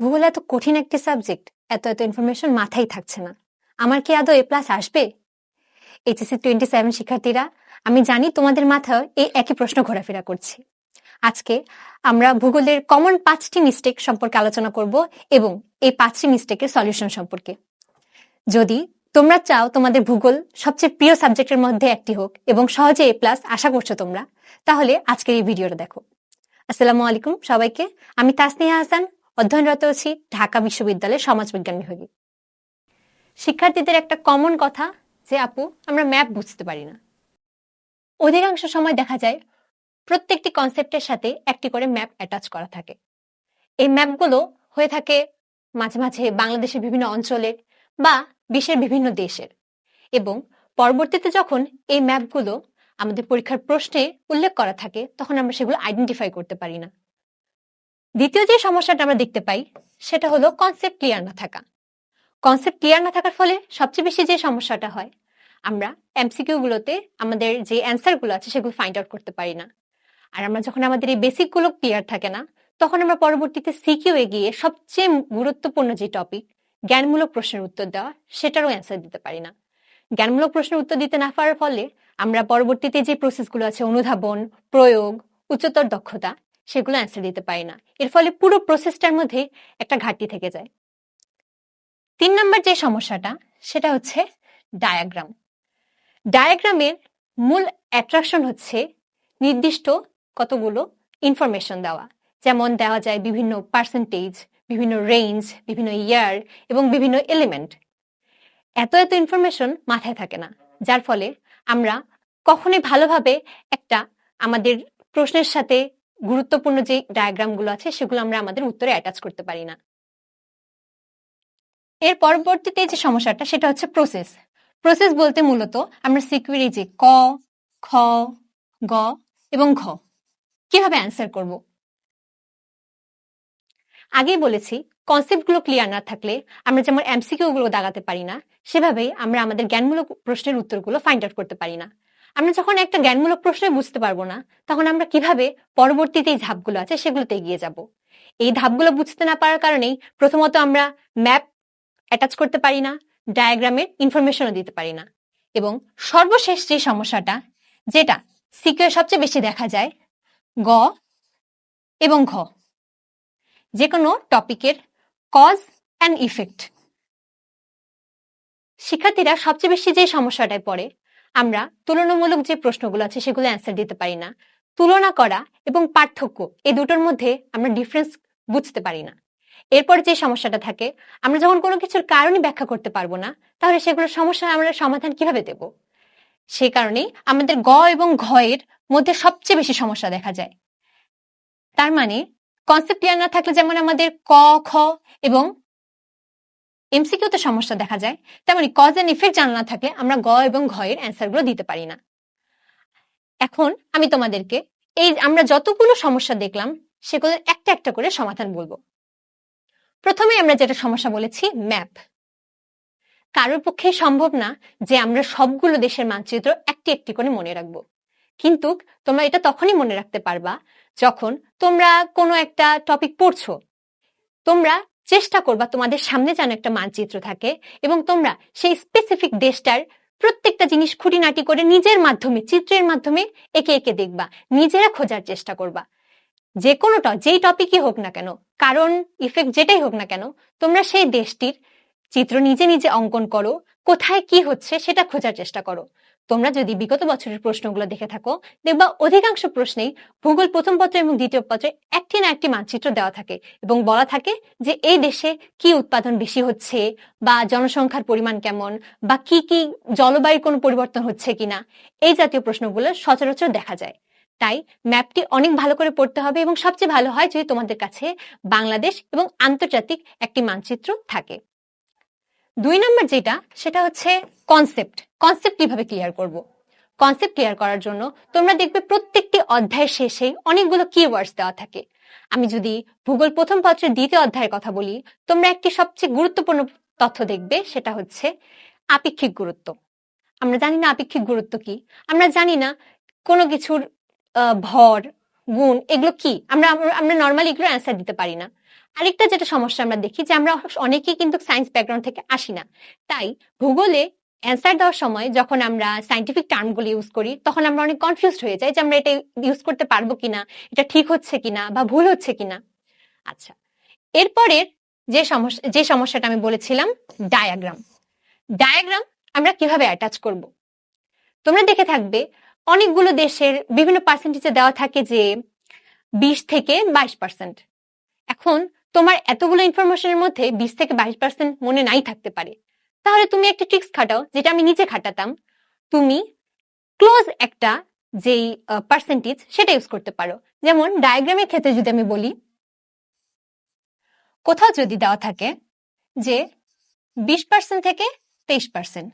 ভূগোল এত কঠিন একটি সাবজেক্ট এত এত ইনফরমেশন মাথায় থাকছে না। আমার কি আদৌ এ প্লাস আসবে? এইচএসসি টোয়েন্টি সেভেন শিক্ষার্থীরা, আমি জানি তোমাদের মাথায় এই একই প্রশ্ন ঘোরাফেরা করছে। আজকে আমরা ভূগোলের কমন পাঁচটি মিস্টেক সম্পর্কে আলোচনা করব এবং এই পাঁচটি মিস্টেকের সলিউশন সম্পর্কে। যদি তোমরা চাও তোমাদের ভূগোল সবচেয়ে প্রিয় সাবজেক্টের মধ্যে একটি হোক এবং সহজে এ প্লাস আশা করছ তোমরা, তাহলে আজকের এই ভিডিওটা দেখো। আসসালামু আলাইকুম সবাইকে, আমি তাসনিয়া হাসান অধ্যয়নরত আছি, ঢাকা বিশ্ববিদ্যালয়ের সমাজবিজ্ঞান বিভাগে শিক্ষার্থীদের একটা কমন কথা যে, আপু, আমরা ম্যাপ বুঝতে পারি না। অধিকাংশ সময় দেখা যায়, প্রত্যেকটি কনসেপ্টের সাথে একটি করে ম্যাপ অ্যাটাচ করা থাকে। এই ম্যাপগুলো হয়ে থাকে মাঝে মাঝে বাংলাদেশের বিভিন্ন অঞ্চলের বা বিশ্বের বিভিন্ন দেশের। এবং পরবর্তীতে যখন এই ম্যাপগুলো আমাদের পরীক্ষার প্রশ্নে উল্লেখ করা থাকে, তখন আমরা সেগুলো আইডেন্টিফাই করতে পারি না। দ্বিতীয় যে সমস্যাটা আমরা দেখতে পাই, সেটা হলো কনসেপ্ট ক্লিয়ার না থাকা। কনসেপ্ট ক্লিয়ার না থাকার ফলে সবচেয়ে বেশি যে সমস্যাটা হয়, আমরা এমসিকিউ গুলোতে আমাদের যে অ্যান্সারগুলো আছে সেগুলো ফাইন্ড আউট করতে পারি না। আর আমরা যখন আমাদের এই বেসিকগুলো ক্লিয়ার থাকে না, তখন আমরা পরবর্তীতে সিকিউ এগিয়ে সবচেয়ে গুরুত্বপূর্ণ যে টপিক জ্ঞানমূলক প্রশ্নের উত্তর দেওয়া, সেটারও অ্যান্সার দিতে পারি না। জ্ঞানমূলক প্রশ্নের উত্তর দিতে না পারার ফলে আমরা পরবর্তীতে যে প্রসেসগুলো আছে অনুধাবন, প্রয়োগ, উচ্চতর দক্ষতা সেগুলো অ্যান্সার দিতে পারি না। এর ফলে পুরো প্রসেসটার মধ্যে একটা ঘাটতি থেকে যায়। তিন নম্বর যে সমস্যাটা, সেটা হচ্ছে ডায়াগ্রাম ডায়াগ্রামের মূল অ্যাট্রাকশন হচ্ছে নির্দিষ্ট কতগুলো ইনফরমেশন দেওয়া। যেমন দেওয়া যায় বিভিন্ন পার্সেন্টেজ বিভিন্ন রেঞ্জ বিভিন্ন ইয়ার এবং বিভিন্ন এলিমেন্ট এত এত ইনফরমেশন মাথায় থাকে না, যার ফলে আমরা কখনোই ভালোভাবে একটা আমাদের প্রশ্নের সাথে গুরুত্বপূর্ণ যে ডায়াগ্রামগুলো আছে, সেগুলো আমরা আমাদের উত্তরে অ্যাটাচ করতে পারি না। এর পরবর্তীতে যে সমস্যাটা, সেটা হচ্ছে প্রসেস প্রসেস বলতে মূলত আমরা সিকিউরি যে ক, খ, গ এবং ঘ, কীভাবে অ্যান্সার করব? আগেই বলেছি কনসেপ্টগুলো ক্লিয়ার না থাকলে আমরা যেমন এমসিকিউ গুলো দাগাতে পারি না, সেভাবেই আমরা আমাদের জ্ঞানমূলক প্রশ্নের উত্তরগুলো ফাইন্ড আউট করতে পারি না। আমরা যখন একটা জ্ঞানমূলক প্রশ্ন বুঝতে পারব না, তখন আমরা কীভাবে পরবর্তীতে এই ধাপগুলো আছে সেগুলোতে এগিয়ে যাব? এই ধাপগুলো বুঝতে না পারার কারণেই প্রথমত আমরা ম্যাপ অ্যাটাচ করতে পারি না, ডায়াগ্রামের ইনফরমেশনও দিতে পারি না এবং সর্বশেষ যে সমস্যাটা, যেটা সিকিউ সবচেয়ে বেশি দেখা যায়, গ এবং ঘ। যে কোনো টপিকের কজ অ্যান্ড ইফেক্ট। শিক্ষার্থীরা সবচেয়ে বেশি যে সমস্যাটায় পড়ে আমরা তুলনামূলক যে প্রশ্নগুলো আছে সেগুলো অ্যান্সার দিতে পারি না। তুলনা করা এবং পার্থক্য এই দুটোর মধ্যে আমরা ডিফারেন্স বুঝতে পারি না। এরপর যে সমস্যাটা থাকে, আমরা যখন কোনো কিছুর কারণই ব্যাখ্যা করতে পারব না, তাহলে সেগুলোর সমস্যা আমরা সমাধান কীভাবে দেব? সে কারণেই আমাদের গ এবং ঘ এর মধ্যে সবচেয়ে বেশি সমস্যা দেখা যায়। তার মানে কনসেপ্ট ক্লিয়ার না থাকলে যেমন আমাদের ক, খ এবং এমসিকিউতে সমস্যা দেখা যায়, তেমনি কজ এন্ড ইফেক্ট জানা না থাকলে আমরা গ এবং ঘ এর অ্যান্সারগুলো দিতে পারি না। এখন আমি তোমাদেরকে এই আমরা যতগুলো সমস্যা দেখলাম সেগুলো একটা একটা করে সমাধান বলব। প্রথমে আমরা যেটা সমস্যা বলেছি ম্যাপ কারোর পক্ষে সম্ভব না যে আমরা সবগুলো দেশের মানচিত্র একটি একটি করে মনে রাখব। কিন্তু তোমরা এটা তখনই মনে রাখতে পারবা যখন তোমরা কোনো একটা টপিক পড়ছো। তোমরা চেষ্টা করবা তোমাদের সামনে যেন একটা মানচিত্র থাকে এবং তোমরা সেই স্পেসিফিক দেশটার প্রত্যেকটা জিনিস খুঁটিনাটি করে নিজের মাধ্যমে, চিত্রের মাধ্যমে একে একে দেখবা, নিজেরা খোঁজার চেষ্টা করবা। যে কোনোটা, যেই টপিকই হোক না কেন, কারণ ইফেক্ট যেটাই হোক না কেন, তোমরা সেই দেশটির চিত্র নিজে নিজে অঙ্কন করো, কোথায় কি হচ্ছে সেটা খোঁজার চেষ্টা করো। তোমরা যদি বিগত বছরের প্রশ্নগুলো দেখে থাকো, দেখবা অধিকাংশ প্রশ্নেই ভূগোল প্রথম পত্র এবং দ্বিতীয় পত্রে একটি না একটি মানচিত্র দেওয়া থাকে এবং বলা থাকে যে এই দেশে কি উৎপাদন বেশি হচ্ছে বা জনসংখ্যার পরিমাণ কেমন বা কি কি জলবায়ুর কোনো পরিবর্তন হচ্ছে কিনা, এই জাতীয় প্রশ্নগুলো সচরাচর দেখা যায়। তাই ম্যাপটি অনেক ভালো করে পড়তে হবে এবং সবচেয়ে ভালো হয় যদি তোমাদের কাছে বাংলাদেশ এবং আন্তর্জাতিক একটি মানচিত্র থাকে। দুই নম্বর যেটা, সেটা হচ্ছে কনসেপ্ট কনসেপ্ট কীভাবে ক্লিয়ার করব? কনসেপ্ট ক্লিয়ার করার জন্য তোমরা দেখবে প্রত্যেকটি অধ্যায়ের শেষে অনেকগুলো কিওয়ার্ডস দেওয়া থাকে। আমি যদি ভূগোল প্রথম পত্রের দ্বিতীয় অধ্যায়ের কথা বলি, তোমরা একটি সবচেয়ে গুরুত্বপূর্ণ তথ্য দেখবে, সেটা হচ্ছে আপেক্ষিক গুরুত্ব। আমরা জানি না আপেক্ষিক গুরুত্ব কি। আমরা জানি না কোনো কিছুর ভর গুণ, এগুলো কি? আমরা আমরা নর্মালি এগুলো অ্যান্সার দিতে পারি না। আরেকটা যেটা সমস্যা আমরা দেখি যে আমরা অনেকেই কিন্তু সায়েন্স ব্যাকগ্রাউন্ড থেকে আসি না। তাই ভূগোলে অ্যান্সার দেওয়ার সময় যখন আমরা সাইন্টিফিক টার্মগুলো ইউজ করি, তখন আমরা অনেক কনফিউজ হয়ে যাই যে আমরা এটা ইউজ করতে পারব কিনা, এটা ঠিক হচ্ছে কিনা বা ভুল হচ্ছে কিনা। আচ্ছা এরপরের যে সমস্যা যে সমস্যাটা আমি বলেছিলাম ডায়াগ্রাম ডায়াগ্রাম আমরা কীভাবে অ্যাটাচ করব? তোমরা দেখে থাকবে অনেকগুলো দেশের বিভিন্ন পার্সেন্টেজে দেওয়া থাকে যে বিশ থেকে বাইশ পার্সেন্ট এখন তোমার এতগুলো ইনফরমেশনের মধ্যে বিশ থেকে বাইশ পার্সেন্ট মনে নাই থাকতে পারে। তাহলে তুমি একটা ট্রিক্স খাটাও, যেটা আমি নিচে খাটাতাম। তুমি ক্লোজ একটা যেই পার্সেন্টেজ সেটা ইউজ করতে পারো। যেমন ডায়াগ্রামের ক্ষেত্রে যদি আমি বলি, কোথাও যদি দেওয়া থাকে যে বিশ পার্সেন্ট থেকে তেইশ পার্সেন্ট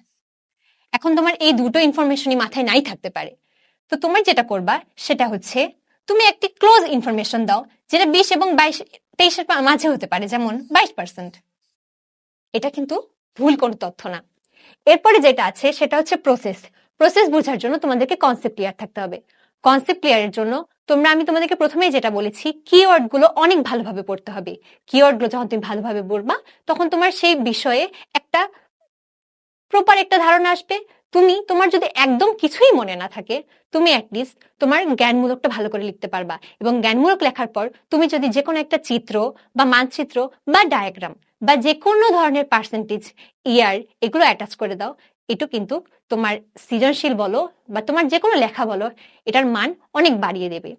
এখন তোমার এই দুটো ইনফরমেশনই মাথায় নাই থাকতে পারে। তো তোমার যেটা করবা, সেটা হচ্ছে তুমি একটি ক্লোজ ইনফরমেশন দাও, যেটা বিশ এবং বাইশ, তেইশের মাঝে হতে পারে, যেমন বাইশ পার্সেন্ট এটা কিন্তু ভুল কোনো তথ্য না। এরপরে যেটা আছে, সেটা হচ্ছে প্রসেস প্রসেস বোঝার জন্য তোমাদেরকে কনসেপ্ট ক্লিয়ার থাকতে হবে। কনসেপ্ট ক্লিয়ারের জন্য তোমরা, আমি তোমাদেরকে প্রথমেই যেটা বলেছি কিওয়ার্ডগুলো অনেক ভালোভাবে পড়তে হবে। কিওয়ার্ডগুলো যখন তুমি ভালোভাবে পড়বা, তখন তোমার সেই বিষয়ে একটা প্রপার একটা ধারণা আসবে। তুমি, তোমার যদি একদম কিছুই মনে না থাকে, তুমি অ্যাটলিস্ট তোমার জ্ঞানমূলকটা ভালো করে লিখতে পারবা। এবং জ্ঞানমূলক লেখার পর তুমি যদি যে কোনো একটা চিত্র বা মানচিত্র বা ডায়াগ্রাম বা যে কোনো ধরনের পার্সেন্টেজ ইয়ার এগুলো অ্যাটাচ করে দাও। এটা কিন্তু তোমার সৃজনশীল বলো বা তোমার যে কোনো লেখা বলো, এটার মান অনেক বাড়িয়ে দেবে।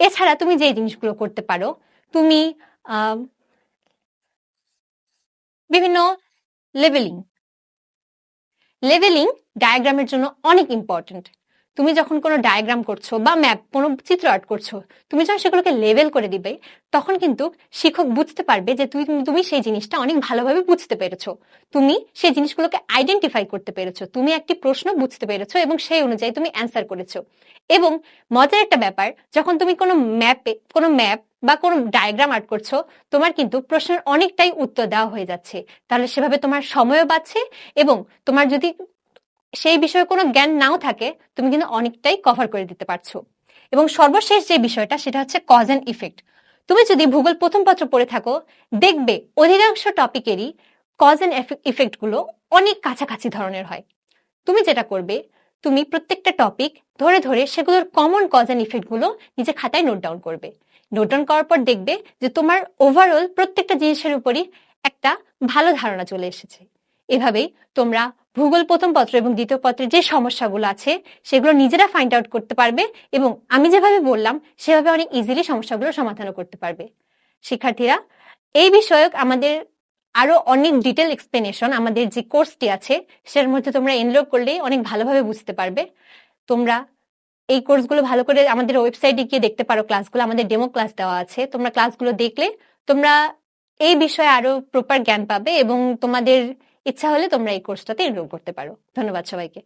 এছাড়া তুমি যে জিনিসগুলো করতে পারো, তুমি বিভিন্ন লেভেলিং লেভেলিং ডায়াগ্রামের জন্য অনেক ইম্পর্ট্যান্ট তুমি যখন কোনো ডায়াগ্রাম করছ বা ম্যাপ কোনো চিত্র আর্ট করছ, তুমি যখন সেগুলোকে লেভেল করে দিবে, তখন কিন্তু শিক্ষক বুঝতে পারবে যে তুমি তুমি সেই জিনিসটা অনেক ভালোভাবে বুঝতে পেরেছ। তুমি সেই জিনিসগুলোকে আইডেন্টিফাই করতে পেরেছ। তুমি একটি প্রশ্ন বুঝতে পেরেছ এবং সেই অনুযায়ী তুমি অ্যান্সার করেছ। এবং মজার একটা ব্যাপার, যখন তুমি কোনো ম্যাপে কোনো ম্যাপ বা কোনো ডায়াগ্রাম আর্ট করছ, তোমার কিন্তু প্রশ্নের অনেকটাই উত্তর দেওয়া হয়ে যাচ্ছে। তাহলে সেভাবে তোমার সময়ও বাঁচছে এবং তোমার যদি সেই বিষয়ে কোনো জ্ঞান নাও থাকে, তুমি কিন্তু অনেকটাই কভার করে দিতে পারছ। এবং সর্বশেষ যে বিষয়টা, সেটা হচ্ছে কজ অ্যান্ড ইফেক্ট তুমি যদি ভূগোল প্রথম পত্র পড়ে থাকো, দেখবে অধিকাংশ টপিকেরই কজ অ্যান্ড ইফেক্টগুলো অনেক কাছাকাছি ধরনের হয়। তুমি যেটা করবে, তুমি প্রত্যেকটা টপিক ধরে ধরে সেগুলোর কমন কজ অ্যান্ড ইফেক্টগুলো নিজে খাতায় নোট ডাউন করবে। নোট ডাউন করার পর দেখবে যে তোমার ওভারঅল প্রত্যেকটা জিনিসের উপরই একটা ভালো ধারণা চলে এসেছে। এভাবেই তোমরা ভূগোল প্রথম পত্র এবং দ্বিতীয় পত্রের যে সমস্যাগুলো আছে, সেগুলো নিজেরা ফাইন্ড আউট করতে পারবে এবং আমি যেভাবে বললাম, সেভাবে অনেক ইজিলি সমস্যাগুলো সমাধানও করতে পারবে। শিক্ষার্থীরা, এই বিষয়ক আমাদের আরও অনেক ডিটেল এক্সপ্লেনেশন আমাদের যে কোর্সটি আছে, সেটার মধ্যে তোমরা এনরোল করলেই অনেক ভালোভাবে বুঝতে পারবে। তোমরা এই কোর্সগুলো ভালো করে আমাদের ওয়েবসাইটে গিয়ে দেখতে পারো ক্লাসগুলো আমাদের ডেমো ক্লাস দেওয়া আছে। তোমরা ক্লাসগুলো দেখলে তোমরা এই বিষয়ে আরও প্রপার জ্ঞান পাবে এবং তোমাদের ইচ্ছা হলে তোমরা এই কোর্সটাতে এনরোল করতে পারো। ধন্যবাদ সবাইকে।